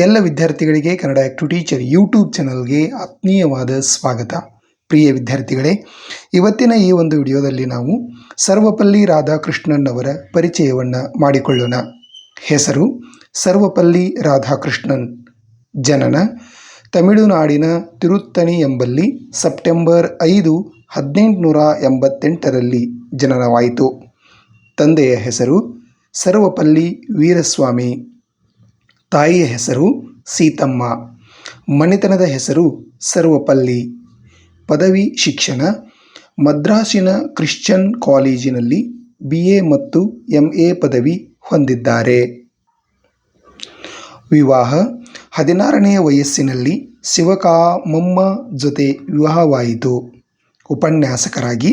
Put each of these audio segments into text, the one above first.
ಎಲ್ಲ ವಿದ್ಯಾರ್ಥಿಗಳಿಗೆ Kannada act teacher YouTube ಚಾನಲ್ಗೆ ಆತ್ಮೀಯವಾದ ಸ್ವಾಗತ. ಪ್ರಿಯ ವಿದ್ಯಾರ್ಥಿಗಳೇ, ಇವತ್ತಿನ ಈ ಒಂದು ವಿಡಿಯೋದಲ್ಲಿ ನಾವು ಸರ್ವಪಲ್ಲಿ ರಾಧಾಕೃಷ್ಣನ್ ಅವರ ಪರಿಚಯವನ್ನು ಮಾಡಿಕೊಳ್ಳೋಣ. ಹೆಸರು, ಸರ್ವಪಲ್ಲಿ ರಾಧಾಕೃಷ್ಣನ್. ಜನನ, ತಮಿಳುನಾಡಿನ ತಿರುತ್ತಣಿ ಎಂಬಲ್ಲಿ ಸೆಪ್ಟೆಂಬರ್ ಐದು, ಹದಿನೆಂಟುನೂರ ಎಂಬತ್ತೆಂಟರಲ್ಲಿ ಜನನವಾಯಿತು. ತಂದೆಯ ಹೆಸರು ಸರ್ವಪಲ್ಲಿ ವೀರಸ್ವಾಮಿ. ತಾಯಿಯ ಹೆಸರು ಸೀತಮ್ಮ. ಮನೆತನದ ಹೆಸರು ಸರ್ವಪಲ್ಲಿ. ಪದವಿ ಶಿಕ್ಷಣ ಮದ್ರಾಸಿನ ಕ್ರಿಶ್ಚಿಯನ್ ಕಾಲೇಜಿನಲ್ಲಿ ಬಿ ಎ ಮತ್ತು ಎಂ ಎ ಪದವಿ ಹೊಂದಿದ್ದಾರೆ. ವಿವಾಹ ಹದಿನಾರನೆಯ ವಯಸ್ಸಿನಲ್ಲಿ ಶಿವಕಾಮಮ್ಮ ಜೊತೆ ವಿವಾಹವಾಯಿತು. ಉಪನ್ಯಾಸಕರಾಗಿ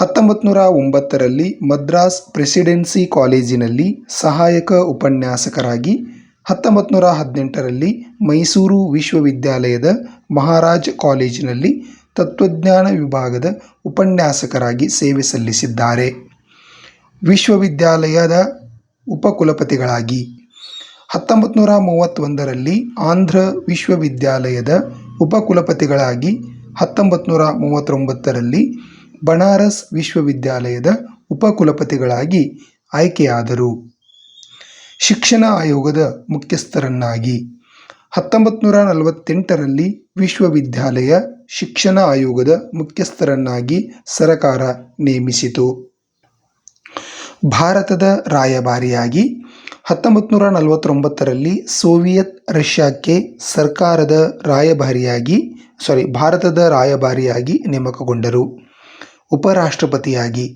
ಹತ್ತೊಂಬತ್ತು ನೂರ ಒಂಬತ್ತರಲ್ಲಿ ಮದ್ರಾಸ್ ಪ್ರೆಸಿಡೆನ್ಸಿ ಕಾಲೇಜಿನಲ್ಲಿ ಸಹಾಯಕ ಉಪನ್ಯಾಸಕರಾಗಿ ಹತ್ತೊಂಬತ್ತು ನೂರ ಹದಿನೆಂಟರಲ್ಲಿ ಮೈಸೂರು ವಿಶ್ವವಿದ್ಯಾಲಯದ ಮಹಾರಾಜ್ ಕಾಲೇಜಿನಲ್ಲಿ ತತ್ವಜ್ಞಾನ ವಿಭಾಗದ ಉಪನ್ಯಾಸಕರಾಗಿ ಸೇವೆ ಸಲ್ಲಿಸಿದ್ದಾರೆ. ವಿಶ್ವವಿದ್ಯಾಲಯದ ಉಪಕುಲಪತಿಗಳಾಗಿ ಹತ್ತೊಂಬತ್ತು ನೂರ ಮೂವತ್ತೊಂದರಲ್ಲಿ ಆಂಧ್ರ ವಿಶ್ವವಿದ್ಯಾಲಯದ ಉಪಕುಲಪತಿಗಳಾಗಿ ಹತ್ತೊಂಬತ್ತು ನೂರ ಮೂವತ್ತೊಂಬತ್ತರಲ್ಲಿ ಬನಾರಸ್ ವಿಶ್ವವಿದ್ಯಾಲಯದ ಉಪಕುಲಪತಿಗಳಾಗಿ ಆಯ್ಕೆಯಾದರು. ಶಿಕ್ಷಣ ಆಯೋಗದ ಮುಖ್ಯಸ್ಥರನ್ನಾಗಿ. ಹತ್ತೊಂಬತ್ತು ನೂರ ನಲವತ್ತೆಂಟರಲ್ಲಿ ವಿಶ್ವವಿದ್ಯಾಲಯ ಶಿಕ್ಷಣ ಆಯೋಗದ ಮುಖ್ಯಸ್ಥರನ್ನಾಗಿ ಸರಕಾರ ನೇಮಿಸಿತು. ಭಾರತದ ರಾಯಭಾರಿಯಾಗಿ ಹತ್ತೊಂಬತ್ತು ನೂರ ನಲವತ್ತೊಂಬತ್ತರಲ್ಲಿ ಸೋವಿಯತ್ ರಷ್ಯಾಕ್ಕೆ ಸರ್ಕಾರದ ರಾಯಭಾರಿಯಾಗಿ ಸಾರಿ ಭಾರತದ ರಾಯಭಾರಿಯಾಗಿ ನೇಮಕಗೊಂಡರು. ಉಪರಾಷ್ಟ್ರಪತಿಯಾಗಿ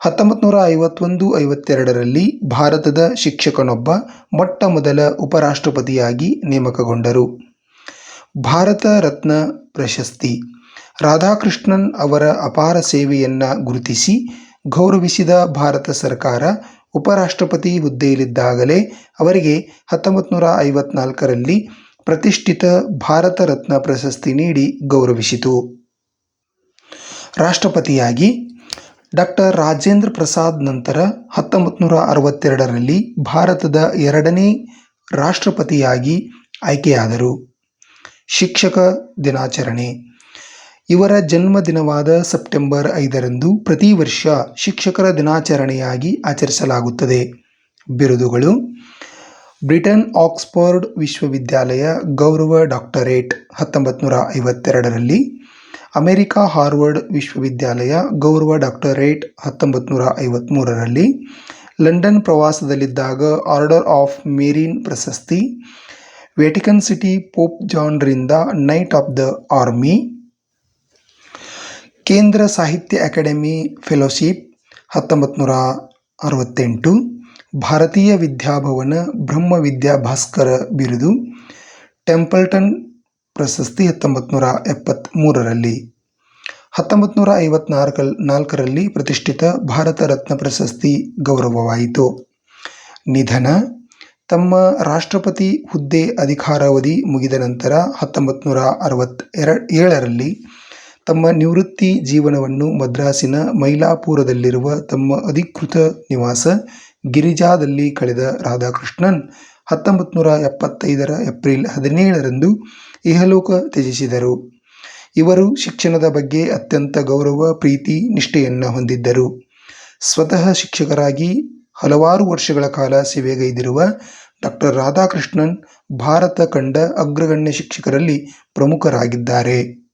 ಹತ್ತೊಂಬತ್ತು ನೂರ ಐವತ್ತೊಂದು ಐವತ್ತೆರಡರಲ್ಲಿ ಭಾರತದ ಶಿಕ್ಷಕನೊಬ್ಬ ಮೊಟ್ಟ ಮೊದಲ ಉಪರಾಷ್ಟ್ರಪತಿಯಾಗಿ ನೇಮಕಗೊಂಡರು. ಭಾರತ ರತ್ನ ಪ್ರಶಸ್ತಿ. ರಾಧಾಕೃಷ್ಣನ್ ಅವರ ಅಪಾರ ಸೇವೆಯನ್ನು ಗುರುತಿಸಿ ಗೌರವಿಸಿದ ಭಾರತ ಸರ್ಕಾರ ಉಪರಾಷ್ಟ್ರಪತಿ ಹುದ್ದೆಯಲ್ಲಿದ್ದಾಗಲೇ ಅವರಿಗೆ ಹತ್ತೊಂಬತ್ತು ನೂರ ಪ್ರತಿಷ್ಠಿತ ಭಾರತ ರತ್ನ ಪ್ರಶಸ್ತಿ ನೀಡಿ ಗೌರವಿಸಿತು. ರಾಷ್ಟ್ರಪತಿಯಾಗಿ ಡಾಕ್ಟರ್ ರಾಜೇಂದ್ರ ಪ್ರಸಾದ್ ನಂತರ ಹತ್ತೊಂಬತ್ತು ನೂರ ಅರವತ್ತೆರಡರಲ್ಲಿ ಭಾರತದ ಎರಡನೇ ರಾಷ್ಟ್ರಪತಿಯಾಗಿ ಆಯ್ಕೆಯಾದರು. ಶಿಕ್ಷಕ ದಿನಾಚರಣೆ. ಇವರ ಜನ್ಮದಿನವಾದ ಸೆಪ್ಟೆಂಬರ್ ಐದರಂದು ಪ್ರತಿ ವರ್ಷ ಶಿಕ್ಷಕರ ದಿನಾಚರಣೆಯಾಗಿ ಆಚರಿಸಲಾಗುತ್ತದೆ. ಬಿರುದುಗಳು. ಬ್ರಿಟನ್ ಆಕ್ಸ್ಫರ್ಡ್ ವಿಶ್ವವಿದ್ಯಾಲಯ ಗೌರವ ಡಾಕ್ಟರೇಟ್ ಹತ್ತೊಂಬತ್ತು ನೂರ ಐವತ್ತೆರಡರಲ್ಲಿ ಅಮೆರಿಕ ಹಾರ್ವರ್ಡ್ ವಿಶ್ವವಿದ್ಯಾಲಯ ಗೌರವ ಡಾಕ್ಟರೇಟ್ ಹತ್ತೊಂಬತ್ತು ನೂರ ಲಂಡನ್ ಪ್ರವಾಸದಲ್ಲಿದ್ದಾಗ ಆರ್ಡರ್ ಆಫ್ ಮೇರಿನ್ ಪ್ರಶಸ್ತಿ Vatican city pope ಜಾನ್ರಿಂದ knight of the army, Kendra Sahitya Akademi fellowship ಹತ್ತೊಂಬತ್ತು ಅರವತ್ತೆಂಟು, ಭಾರತೀಯ ವಿದ್ಯಾಭವನ ಬ್ರಹ್ಮ ವಿದ್ಯಾಭಾಸ್ಕರ ಬಿರುದು, ಟೆಂಪಲ್ಟನ್ ಪ್ರಶಸ್ತಿ ಹತ್ತೊಂಬತ್ತು ನೂರ ಎಪ್ಪತ್ತ್ಮೂರರಲ್ಲಿ ಹತ್ತೊಂಬತ್ತು ನೂರ ಐವತ್ನಾಲ್ಕಲ್, ನಾಲ್ಕರಲ್ಲಿ ಪ್ರತಿಷ್ಠಿತ ಭಾರತ ರತ್ನ ಪ್ರಶಸ್ತಿ ಗೌರವವಾಯಿತು. ನಿಧನ, ತಮ್ಮ ರಾಷ್ಟ್ರಪತಿ ಹುದ್ದೆ ಅಧಿಕಾರಾವಧಿ ಮುಗಿದ ನಂತರ ಹತ್ತೊಂಬತ್ತು ನೂರ ಅರವತ್ತ್ ಏಳರಲ್ಲಿ ತಮ್ಮ ನಿವೃತ್ತಿ ಜೀವನವನ್ನು ಮದ್ರಾಸಿನ ಮೈಲಾಪುರದಲ್ಲಿರುವ ತಮ್ಮ ಅಧಿಕೃತ ನಿವಾಸ ಗಿರಿಜಾದಲ್ಲಿ ಕಳೆದ ರಾಧಾಕೃಷ್ಣನ್ ಹತ್ತೊಂಬತ್ತು ನೂರ ಎಪ್ಪತ್ತೈದರ ಏಪ್ರಿಲ್ ಹದಿನೇಳರಂದು ಇಹಲೋಕ ತ್ಯಜಿಸಿದರು. ಇವರು ಶಿಕ್ಷಣದ ಬಗ್ಗೆ ಅತ್ಯಂತ ಗೌರವ, ಪ್ರೀತಿ, ನಿಷ್ಠೆಯನ್ನು ಹೊಂದಿದ್ದರು. ಸ್ವತಃ ಶಿಕ್ಷಕರಾಗಿ ಹಲವಾರು ವರ್ಷಗಳ ಕಾಲ ಸೇವೆಗೈದಿರುವ ಡಾಕ್ಟರ್ ರಾಧಾಕೃಷ್ಣನ್ ಭಾರತ ಕಂಡ ಅಗ್ರಗಣ್ಯ ಶಿಕ್ಷಕರಲ್ಲಿ ಪ್ರಮುಖರಾಗಿದ್ದಾರೆ.